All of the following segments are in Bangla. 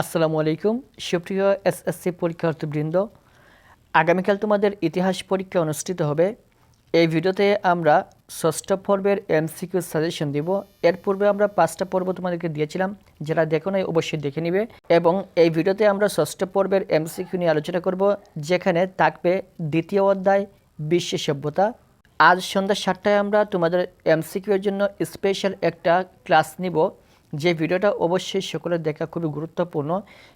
আসসালামু আলাইকুম। সুপ্রিয় এসএসসি পরীক্ষার্থীবৃন্দ, আগামীকাল তোমাদের ইতিহাস পরীক্ষা অনুষ্ঠিত হবে। এই ভিডিওতে আমরা ষষ্ঠ পর্বের এমসিকিউ সাজেশন দিব। এর পূর্বে আমরা পাঁচটা পর্ব তোমাদেরকে দিয়েছিলাম, যারা দেখো নাই অবশ্যই দেখে নিবে। এবং এই ভিডিওতে আমরা ষষ্ঠ পর্বের এমসিকিউ নিয়ে আলোচনা করব, যেখানে থাকবে দ্বিতীয় অধ্যায় বিশ্ব সভ্যতা। আজ সন্ধ্যা সাতটায় আমরা তোমাদের এমসিকিউ এর জন্য স্পেশাল একটা ক্লাস নিব। যে ভিডিওটা অবশ্যই সকলের দেখা খুবই গুরুত্বপূর্ণ।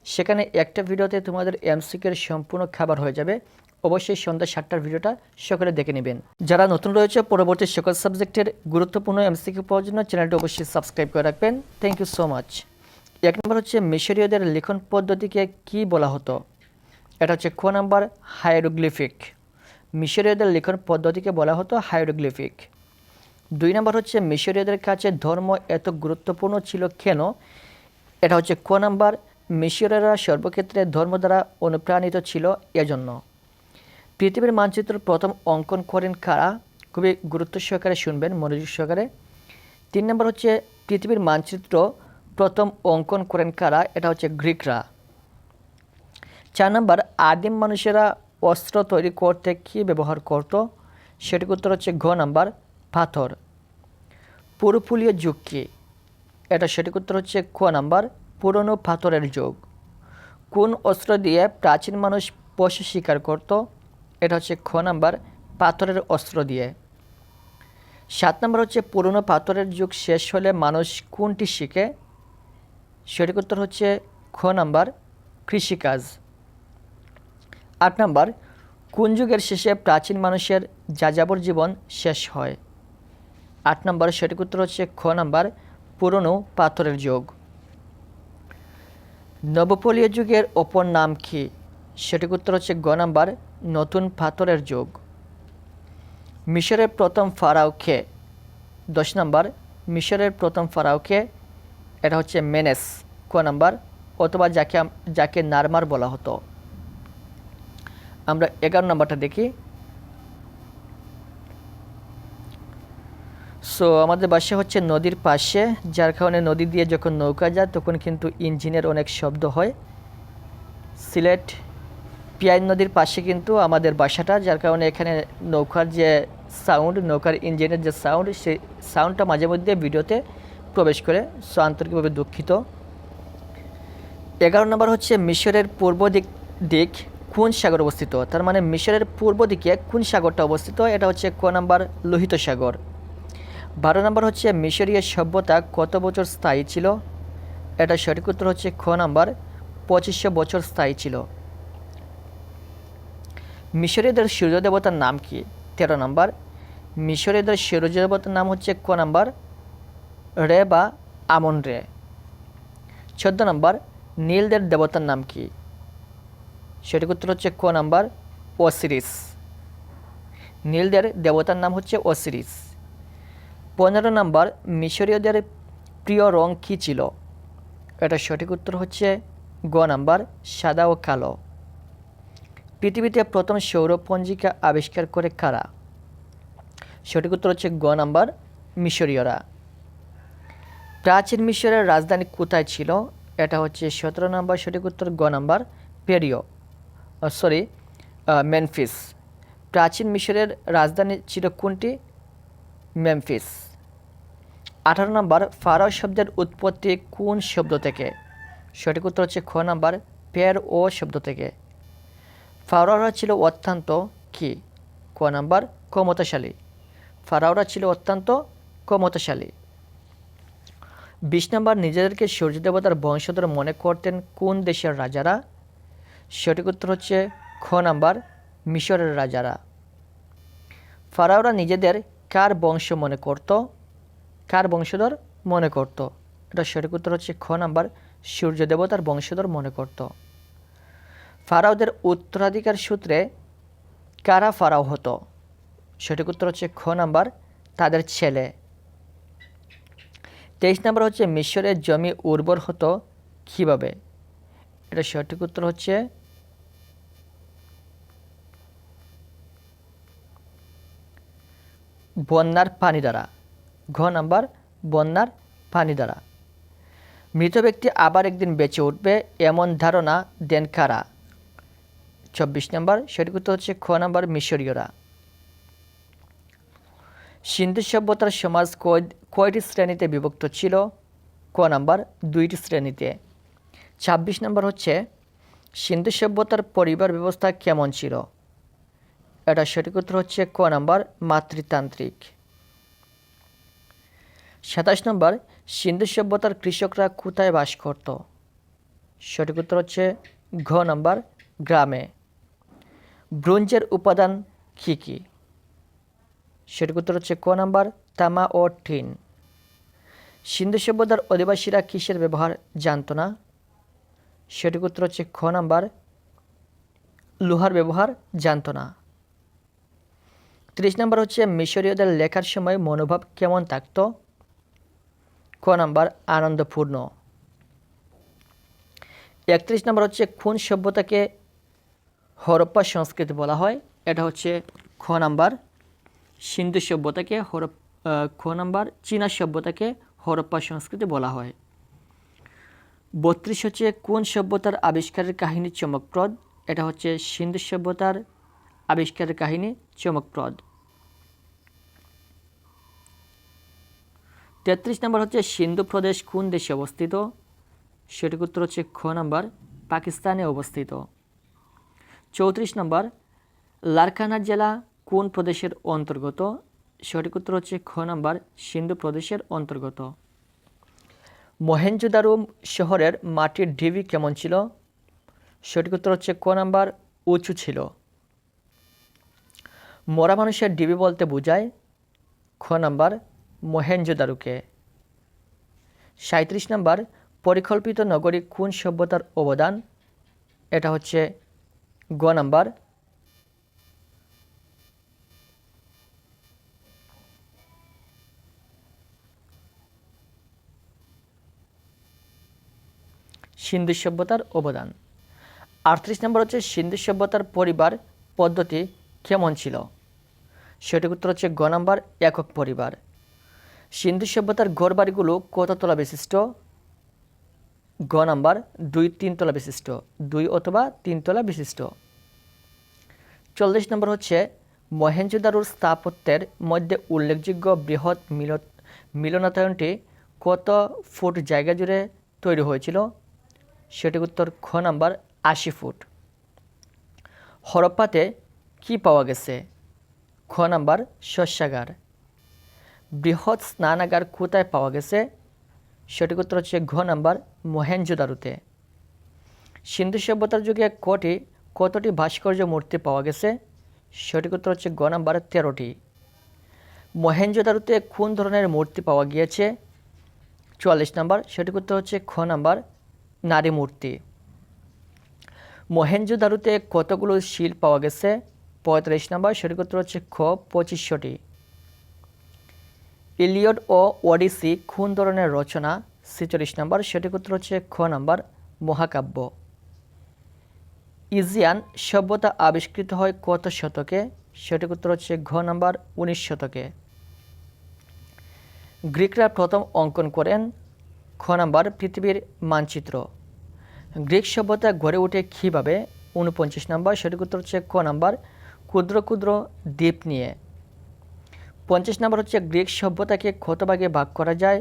সেখানে একটা ভিডিওতে তোমাদের এমসিকের সম্পূর্ণ খাবার হয়ে যাবে। অবশ্যই সন্ধ্যা সাতটার ভিডিওটা সকলে দেখে নেবেন। যারা নতুন রয়েছে, পরবর্তী সকল সাবজেক্টের গুরুত্বপূর্ণ এমসিকিউ পাওয়ার জন্য চ্যানেলটি অবশ্যই সাবস্ক্রাইব করে রাখবেন। থ্যাংক ইউ সো মাচ এক নম্বর হচ্ছে মিশরীয়দের লিখন পদ্ধতিকে কি বলা হতো? এটা হচ্ছে খ নাম্বার হাইরোগ্লিফিক। মিশরীয়দের লিখন পদ্ধতিকে বলা হতো হাইরোগ্লিফিক। দুই নম্বর হচ্ছে মিশরীয়দের কাছে ধর্ম এত গুরুত্বপূর্ণ ছিল কেন? এটা হচ্ছে ক নাম্বার, মিশরীয়রা সর্বক্ষেত্রে ধর্ম দ্বারা অনুপ্রাণিত ছিল এজন্য। পৃথিবীর মানচিত্র প্রথম অঙ্কন করেন কারা? খুবই গুরুত্ব সহকারে শুনবেন, মনোযোগ সহকারে। তিন নম্বর হচ্ছে পৃথিবীর মানচিত্র প্রথম অঙ্কন করেন কারা? এটা হচ্ছে গ্রিকরা। চার নম্বর, আদিম মানুষেরা অস্ত্র তৈরি করতে কী ব্যবহার করত? সেটির উত্তর হচ্ছে ঘ নাম্বার পাথর। পুরুপুলীয় যুগ কী? এটা সঠিক উত্তর হচ্ছে খ নাম্বার, পুরনো পাথরের যুগ। কোন অস্ত্র দিয়ে প্রাচীন মানুষ পশু শিকার করত? এটা হচ্ছে খ নাম্বার, পাথরের অস্ত্র দিয়ে। সাত নম্বর হচ্ছে পুরনো পাথরের যুগ শেষ হলে মানুষ কোনটি শিখে? সঠিক উত্তর হচ্ছে খ নাম্বার, কৃষিকাজ। আট নম্বর, কোন যুগের শেষে প্রাচীন মানুষের যাযাবর জীবন শেষ হয়? আট নম্বর, সঠিক উত্তর হচ্ছে খ নাম্বার, পুরনো পাথরের যুগ। নবপলীয় যুগের অপর নাম কি? সঠিক উত্তর হচ্ছে গ নাম্বার, নতুন পাথরের যুগ। মিশরের প্রথম ফারাও খে দশ নম্বর, মিশরের প্রথম ফারাও খে এটা হচ্ছে মেনেস। ক নাম্বার, অথবা যাকে যাকে নারমার বলা হতো। আমরা এগারো নম্বরটা দেখি। সো আমাদের বাসা হচ্ছে নদীর পাশে, যার কারণে নদী দিয়ে যখন নৌকা যায়, তখন কিন্তু ইঞ্জিনের অনেক শব্দ হয়। সিলেট পিয়াই নদীর পাশে কিন্তু আমাদের বাসাটা, যার কারণে এখানে নৌকার যে সাউন্ড নৌকার ইঞ্জিনের যে সাউন্ড সেই সাউন্ডটা মাঝে মধ্যে ভিডিওতে প্রবেশ করে সো আন্তরিকভাবে দুঃখিত। এগারো নম্বর হচ্ছে মিশরের পূর্ব দিক দিক কোন সাগর অবস্থিত? তার মানে মিশরের পূর্ব দিকে কোন সাগরটা অবস্থিত? এটা হচ্ছে ক নাম্বার লোহিত সাগর। বারো নম্বর হচ্ছে, মিশরীয় সভ্যতা কত বছর স্থায়ী ছিল? এটা সঠিক উত্তর হচ্ছে, খ নাম্বার, পঁচিশশো বছর স্থায়ী ছিল। মিশরীয়দের সূর্য দেবতার নাম কি? তেরো নম্বর। মিশরীয়দের সূর্য দেবতার নাম হচ্ছে, ক নাম্বার? রে বা আমন রে। চোদ্দ নম্বর, নীলদের দেবতার নাম কি? সঠিক উত্তর হচ্ছে, ক নাম্বার ওসিরিস নীলদের দেবতার নাম হচ্ছে ওসিরিস পনেরো নম্বর, মিশরীয়দের প্রিয় রং কী ছিল? এটা সঠিক উত্তর হচ্ছে গ নাম্বার, সাদা ও কালো। পৃথিবীতে প্রথম সৌরপঞ্জিকা আবিষ্কার করে কারা? সঠিক উত্তর হচ্ছে গ নাম্বার, মিশরীয়রা। প্রাচীন মিশরের রাজধানী কোথায় ছিল? এটা হচ্ছে সতেরো নম্বর, সঠিক উত্তর গ নাম্বার, পেরিও সরি মেনফিস। প্রাচীন মিশরের রাজধানী ছিল কোনটি? মেমফিস। আঠারো নম্বর ফারাও শব্দের উৎপত্তি কোন শব্দ থেকে? সঠিক উত্তর হচ্ছে খ নাম্বার পের ও শব্দ থেকে। ফারাওরা ছিল অত্যন্ত কি? ক নাম্বার, ক্ষমতাশালী। ফারাওরা ছিল অত্যন্ত ক্ষমতাশালী। বিশ নম্বর, নিজেদেরকে সূর্য দেবতার বংশধর মনে করতেন কোন দেশের রাজারা? সঠিক উত্তর হচ্ছে খ নাম্বার, মিশরের রাজারা। ফারাওরা নিজেদের কার বংশ মনে করত? কার বংশধর মনে করত? এটা সঠিক উত্তর হচ্ছে খ নাম্বার সূর্য দেবতার বংশধর মনে করত। ফারাওদের উত্তরাধিকার সূত্রে কারা ফারাও হতো? সঠিক উত্তর হচ্ছে খ নাম্বার তাদের ছেলে। তেইশ নম্বর হচ্ছে মিশরের জমি উর্বর হতো কীভাবে? এটা সঠিক উত্তর হচ্ছে বন্যার পানি দ্বারা। ঘ নাম্বার, বন্যার পানি দ্বারা। মৃত ব্যক্তি আবার একদিন বেঁচে উঠবে এমন ধারণা দেন কারা? চব্বিশ নম্বর, সঠিক উত্তর হচ্ছে খ নম্বর, মিশরীয়রা। সিন্ধু সভ্যতার সমাজ কয়- কয়টি শ্রেণীতে বিভক্ত ছিল? ক নাম্বার, দুইটি শ্রেণীতে। ছাব্বিশ নম্বর হচ্ছে, সিন্ধু সভ্যতার পরিবার ব্যবস্থা কেমন ছিল? এটা সঠিক উত্তর হচ্ছে ক নাম্বার মাতৃতান্ত্রিক। সাতাশ নম্বর, সিন্ধু সভ্যতার কৃষকরা কোথায় বাস করত? সঠিক উত্তর হচ্ছে ঘ নাম্বার গ্রামে। ব্রোঞ্জের উপাদান কী কী? সঠিক উত্তর হচ্ছে ক নাম্বার তামা ও টিন। সিন্ধু সভ্যতার অধিবাসীরা কিসের ব্যবহার জানতো না? সঠিক উত্তর হচ্ছে খ নাম্বার লোহার ব্যবহার জানতো না। তিরিশ নম্বর হচ্ছে মিশরীয়দের লেখার সময় মনোভাব কেমন থাকত? ক নাম্বার, আনন্দপূর্ণ। একত্রিশ নম্বর হচ্ছে কোন সভ্যতাকে হরপ্পা সংস্কৃতি বলা হয়? এটা হচ্ছে খ নাম্বার, সিন্ধু সভ্যতাকে হরপ খ নাম্বার, চীনা সভ্যতাকে হরপ্পা সংস্কৃতি বলা হয়। বত্রিশ হচ্ছে কোন সভ্যতার আবিষ্কারের কাহিনী চমকপ্রদ? এটা হচ্ছে সিন্ধু সভ্যতার আবিষ্কারের কাহিনী চমকপ্রদ। তেত্রিশ নম্বর হচ্ছে সিন্ধু প্রদেশ কোন দেশে অবস্থিত? সঠিক উত্তর হচ্ছে খ নাম্বার, পাকিস্তানে অবস্থিত। চৌত্রিশ নম্বর লারকানা জেলা কোন প্রদেশের অন্তর্গত? সঠিক উত্তর হচ্ছে খ নাম্বার, সিন্ধু প্রদেশের অন্তর্গত। মহেঞ্জোদারো শহরের মাটির ঢিবি কেমন ছিল? সঠিক উত্তর হচ্ছে ক নাম্বার, উঁচু ছিল। মরা মানুষের ডিবি বলতে বোঝায় খ নাম্বার মহেঞ্জোদারোকে সাঁত্রিশ নাম্বার, পরিকল্পিত নগরী কোন সভ্যতার অবদান? এটা হচ্ছে গ নাম্বার। সিন্ধু সভ্যতার অবদান। আটত্রিশ নম্বর হচ্ছে সিন্ধু সভ্যতার পরিবার পদ্ধতি কেমন ছিল? সঠিক উত্তর হচ্ছে গ নাম্বার, একক পরিবার। সিন্ধু সভ্যতার ঘরবাড়িগুলো কত তলা বিশিষ্ট? গ নাম্বার, দুই তিন তলা বিশিষ্ট, দুই অথবা তিন তলা বিশিষ্ট। চল্লিশ নম্বর হচ্ছে, মহেঞ্জোদারোর স্থাপত্যের মধ্যে উল্লেখযোগ্য বৃহৎ মিল, মিলনায়তনটি কত ফুট জায়গা জুড়ে তৈরি হয়েছিল? সঠিক উত্তর খ নাম্বার, আশি ফুট। হরপ্পাতে কি পাওয়া গেছে? খ নাম্বার, শস্যাগার। বৃহৎ স্নানাগার কোথায় পাওয়া গেছে? সঠিক উত্তর হচ্ছে ঘ নাম্বার মহেঞ্জোদারোতে। সিন্ধু সভ্যতার যুগে কটি, কতটি ভাস্কর্য মূর্তি পাওয়া গেছে? সঠিক উত্তর হচ্ছে গ নাম্বার তেরোটি। মহেঞ্জোদারোতে কোন ধরনের মূর্তি পাওয়া গিয়েছে? চুয়াল্লিশ নাম্বার। সঠিক উত্তর হচ্ছে খ নাম্বার নারী মূর্তি। মহেঞ্জোদারোতে কতগুলো শিল পাওয়া গেছে? পঁয়তাল্লিশ নাম্বার। সঠিক উত্তর হচ্ছে খ পঁচিশশোটি। ইলিয়ড ও ওডিসি কোন ধরনের রচনা? ছেচল্লিশ নাম্বার। সঠিক উত্তর হচ্ছে খ নাম্বার। মহাকাব্য। ইজিয়ান সভ্যতা আবিষ্কৃত হয় কত শতকে? সঠিক উত্তর হচ্ছে ঘ নম্বর, উনিশ শতকে। গ্রিকরা প্রথম অঙ্কন করেন খ নম্বর, পৃথিবীর মানচিত্র। গ্রিক সভ্যতা গড়ে ওঠে কীভাবে? উনপঞ্চাশ নম্বর। সঠিক উত্তর হচ্ছে ক নম্বর। ক্ষুদ্র ক্ষুদ্র দ্বীপ নিয়ে। পঞ্চাশ নাম্বার হচ্ছে গ্রিক সভ্যতাকে কত ভাগে ভাগ করা যায়।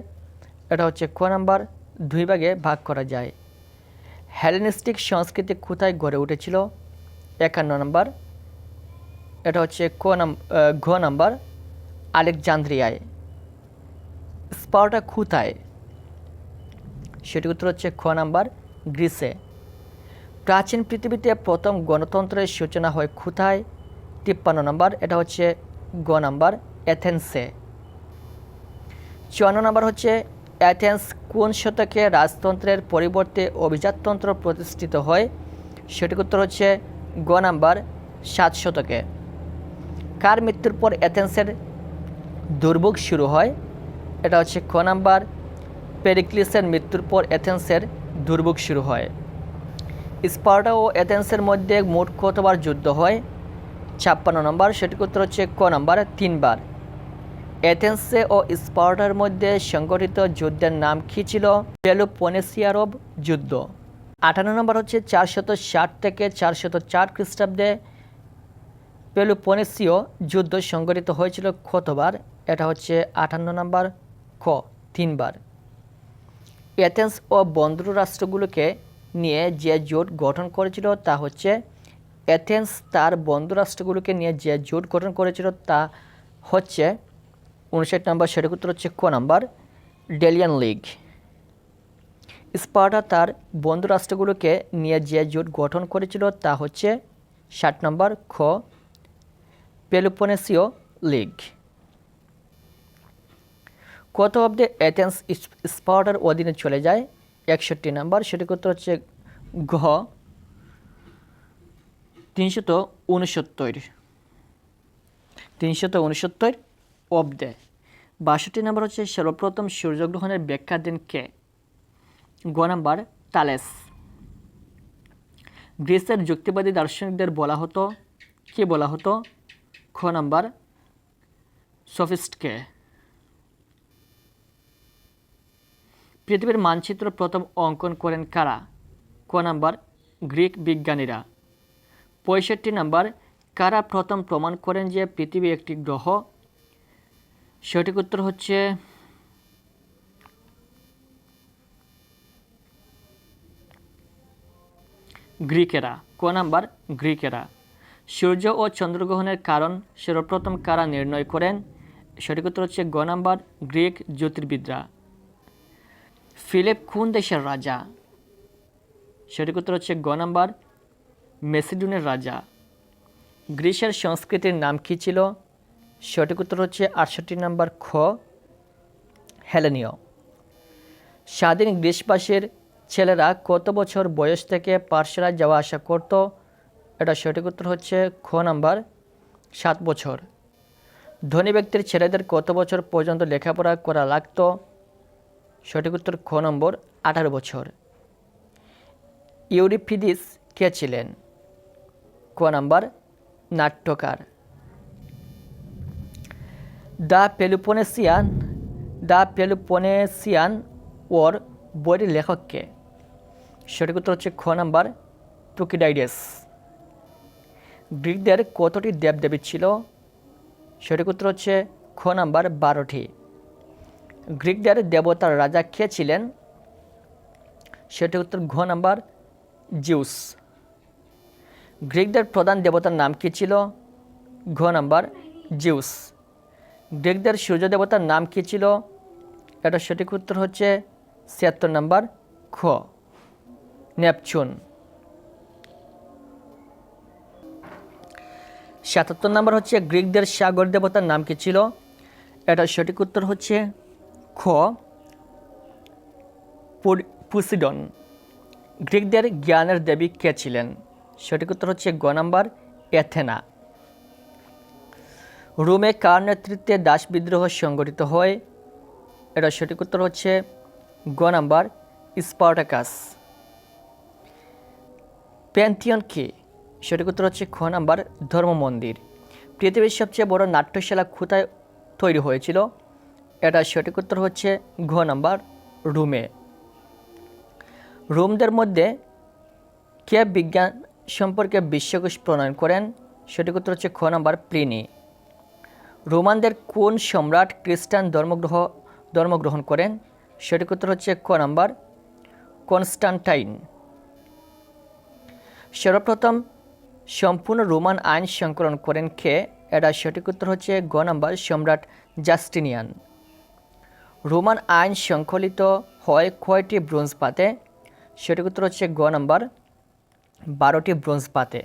এটা হচ্ছে ক নাম্বার? দুই ভাগে ভাগ করা যায়। হেলেনিস্টিক সংস্কৃতি কোথায় গড়ে উঠেছিল? একান্ন নাম্বার। এটা হচ্ছে ক নাম ঘ নাম্বার। আলেকজান্দ্রিয়ায়। স্পার্টা কোথায়? সেটি উত্তর হচ্ছে খ নাম্বার, গ্রিসে। প্রাচীন পৃথিবীতে প্রথম গণতন্ত্রের সূচনা হয় কোথায়? তিপ্পান্ন নম্বর। এটা হচ্ছে গ নাম্বার। অ্যাথেন্সে। চুয়ান্ন নম্বর হচ্ছে, অ্যাথেন্স কোন শতকে রাজতন্ত্রের পরিবর্তে অভিজাততন্ত্র প্রতিষ্ঠিত হয়? সঠিক উত্তর হচ্ছে গ নাম্বার, সাত শতকে। কার মৃত্যুর পর অ্যাথেন্সের দুর্ভোগ শুরু হয়? এটা হচ্ছে ক নাম্বার, পেরিক্লিসের মৃত্যুর পর অ্যাথেন্সের দুর্ভোগ শুরু হয়। স্পার্টা ও অ্যাথেন্সের মধ্যে মোট কতবার যুদ্ধ হয়? ছাপ্পান্ন নম্বর, সঠিক উত্তর হচ্ছে ক নাম্বার, তিনবার। এথেন্সে ও স্পার্টার মধ্যে সংগঠিত যুদ্ধের নাম কী ছিল? পেলোপনেসিয়ারব যুদ্ধ। আঠান্ন নম্বর হচ্ছে চারশত ষাট থেকে চারশত চার খ্রিস্টাব্দে পেলোপনেসীয় যুদ্ধ সংগঠিত হয়েছিল কতবার? এটা হচ্ছে আটান্ন নম্বর, খ, তিনবার। এথেন্স ও বন্ধু রাষ্ট্রগুলোকে নিয়ে যে জোট গঠন করেছিল তা হচ্ছে এথেন্স, তার বন্ধু রাষ্ট্রগুলোকে নিয়ে যে জোট গঠন করেছিল তা হচ্ছে উনষাট নম্বর সেটার উত্তর হচ্ছে ক নাম্বার ডেলিয়ান লিগ স্পার্টা তার বন্ধু রাষ্ট্রগুলোকে নিয়ে যে জোট গঠন করেছিল তা হচ্ছে ষাট নম্বর খ পেলোপনেসীয় লিগ কত অব্দে ইস- স্পার্টার অধীনে চলে যায়? একষট্টি নাম্বার সেটির হচ্ছে ঘ, তিনশত উনসত্তর। তিনশত উনসত্তর অব্দে বাষট্টি নাম্বার হচ্ছে, সর্বপ্রথম সূর্যগ্রহণের ব্যাখ্যা দেন কে? গ নাম্বার, তালেস। গ্রিসের যুক্তিবাদী দার্শনিকদের বলা হতো, কে বলা হতো? খ নাম্বার সফিস্টকে পৃথিবীর মানচিত্র প্রথম অঙ্কন করেন কারা? ক নাম্বার, গ্রিক বিজ্ঞানীরা। পঁয়ষট্টি নাম্বার, কারা প্রথম প্রমাণ করেন যে পৃথিবী একটি গ্রহ সঠিক উত্তর হচ্ছে গ্রিকেরা। ক নাম্বার? গ্রিকেরা। সূর্য ও চন্দ্রগ্রহণের কারণ সর্বপ্রথম কারা নির্ণয় করেন? সঠিক উত্তর হচ্ছে গ নাম্বার, গ্রিক জ্যোতির্বিদরা। ফিলিপ কোন দেশের রাজা? সঠিক উত্তর হচ্ছে গ নাম্বার মেসিডুনের রাজা। গ্রিসের সংস্কৃতির নাম কী ছিল? সঠিক উত্তর হচ্ছে আটষট্টি নাম্বার খ, হেলেনীয়। স্বাধীন গ্রীষ্মবাসীর ছেলেরা কত বছর বয়স থেকে পার্সরা যাওয়া আসা করত? এটা সঠিক উত্তর হচ্ছে খ নাম্বার, সাত বছর। ধনী ব্যক্তির ছেলেদের কত বছর পর্যন্ত লেখাপড়া করা লাগতো? সঠিক উত্তর খ নম্বর, আঠারো বছর। ইউরিফিদিস কে ছিলেন? ক নাম্বার, নাট্যকার। দ্য পেলুপনেসিয়ান দ্য পেলুপনেসিয়ান ওর বইটির লেখককে। সঠিক উত্তর হচ্ছে খ নাম্বার টুকিডাইডেস গ্রিকদের কতটি দেবদেবী ছিল? সঠিক উত্তর হচ্ছে খ নাম্বার, বারোটি। গ্রিকদের দেবতার রাজা কে ছিলেন? সেটি উত্তর ঘ নাম্বার, জিউস। গ্রিকদের প্রধান দেবতার নাম কী ছিল? ঘ নাম্বার, জিউস। গ্রিকদের সূর্য দেবতার নাম কী ছিল? এটা সঠিক উত্তর হচ্ছে ছিয়াত্তর নম্বর খ। নেপচুন। সাতাত্তর নাম্বার হচ্ছে গ্রিকদের সাগর দেবতার নাম কী ছিল? এটা সঠিক উত্তর হচ্ছে খ। পুসিডন। গ্রিকদের জ্ঞানের দেবী কে ছিলেন? সঠিক উত্তর হচ্ছে গ নাম্বার অ্যাথেনা রোমে কার নেতৃত্বে দাস বিদ্রোহ সংগঠিত হয়? এটা সঠিক উত্তর হচ্ছে গ নাম্বার স্পার্টাকাস। প্যান্থিয়ন কে? সঠিক উত্তর হচ্ছে খ নাম্বার ধর্ম মন্দির। পৃথিবীর সবচেয়ে বড় নাট্যশালা কোথায় তৈরি হয়েছিল? এটা সঠিক উত্তর হচ্ছে ঘ নাম্বার রুমে। রোমদের মধ্যে কে বিজ্ঞান সম্পর্কে বিশ্বকোষ প্রণয়ন করেন? সঠিক উত্তর হচ্ছে খ নাম্বার প্লিনি। রোমানদের কোন সম্রাট খ্রিস্টান ধর্মগ্রহ, ধর্মগ্রহণ করেন? সঠিক উত্তর হচ্ছে ক নাম্বার, কনস্টান্টাইন। সর্বপ্রথম, সম্পূর্ণ রোমান আইন সংকলন করেন কে? এটা সঠিক উত্তর হচ্ছে গ নাম্বার, সম্রাট জাস্টিনিয়ান। রোমান আইন সংকলিত হয় কয়টি ব্রোঞ্জ পাতে? সঠিক উত্তর হচ্ছে গ নাম্বার, বারোটি ব্রোঞ্জ পাতে।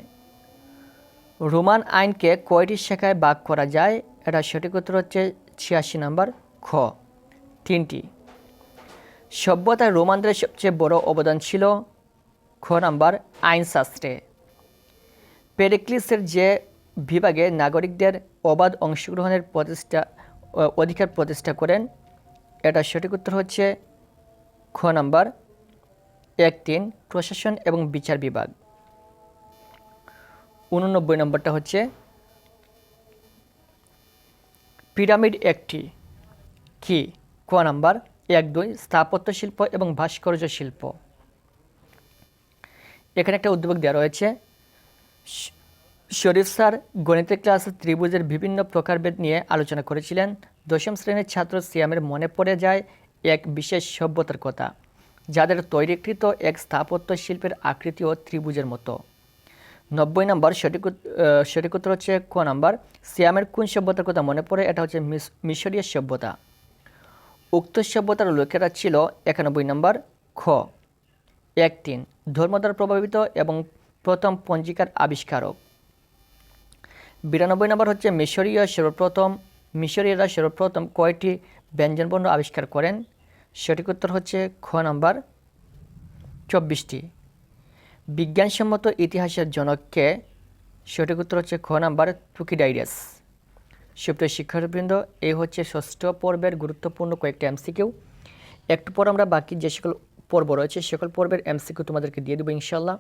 রোমান আইনকে কয়টি শাখায় ভাগ করা যায়? এটা সঠিক উত্তর হচ্ছে ছিয়াশি নাম্বার খ। তিনটি। সভ্যতায় রোমানদের সবচেয়ে বড় অবদান ছিল খ নাম্বার আইনশাস্ত্রে। পেরিক্লিসের যে বিভাগে নাগরিকদের অবাধ অংশগ্রহণের প্রতিষ্ঠা অধিকার প্রতিষ্ঠা করেন, এটা সঠিক উত্তর হচ্ছে খ নাম্বার এক তিন প্রশাসন এবং বিচার বিভাগ। উননব্বই নম্বরটা হচ্ছে পিরামিড একটি। কি? ক নাম্বার এক দুই, স্থাপত্য শিল্প এবং ভাস্কর্য শিল্প। এখানে একটা উদ্যোগ দেওয়া রয়েছে। শরীফ স্যার গণিতের ক্লাসে ত্রিভুজের বিভিন্ন প্রকারভেদ নিয়ে আলোচনা করেছিলেন। দশম শ্রেণির ছাত্র সিয়ামের মনে পড়ে যায় এক বিশেষ সভ্যতার কথা, যাদের তৈরিকৃত এক স্থাপত্য শিল্পের আকৃতিও ত্রিভুজের মতো। নব্বই নম্বর সঠিক সঠিক উত্তর হচ্ছে ক নাম্বার। সিয়ামের কোন সভ্যতার কথা মনে পড়ে? এটা হচ্ছে মিশরীয় সভ্যতা। উক্ত সভ্যতার লোকেরা ছিল একানব্বই নম্বর খ। এক তিন, ধর্ম দ্বারা প্রভাবিত এবং প্রথম পঞ্জিকার আবিষ্কারক। বিরানব্বই নম্বর হচ্ছে মিশরীয় সর্বপ্রথম মিশরীয়রা সর্বপ্রথম কয়টি ব্যঞ্জনবর্ণ আবিষ্কার করেন? সঠিক উত্তর হচ্ছে খ নাম্বার। চব্বিশটি। বিজ্ঞানসম্মত ইতিহাসের জনককে সঠিক উত্তর হচ্ছে খ নাম্বার টুকিডাইডাস সুপ্রিয় শিক্ষার্থীবৃন্দ এই হচ্ছে ষষ্ঠ পর্বের গুরুত্বপূর্ণ কয়েকটা এমসিকিউ। একটু পর আমরা বাকি যে সকল পর্ব রয়েছে সকল পর্বের এমসিকিউ তোমাদেরকে দিয়ে দেবো ইনশাল্লাহ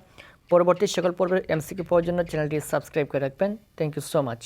পরবর্তী সকল পর্বের এমসিকিউ পাওয়ার জন্য চ্যানেলটি সাবস্ক্রাইব করে রাখবেন। Thank you so much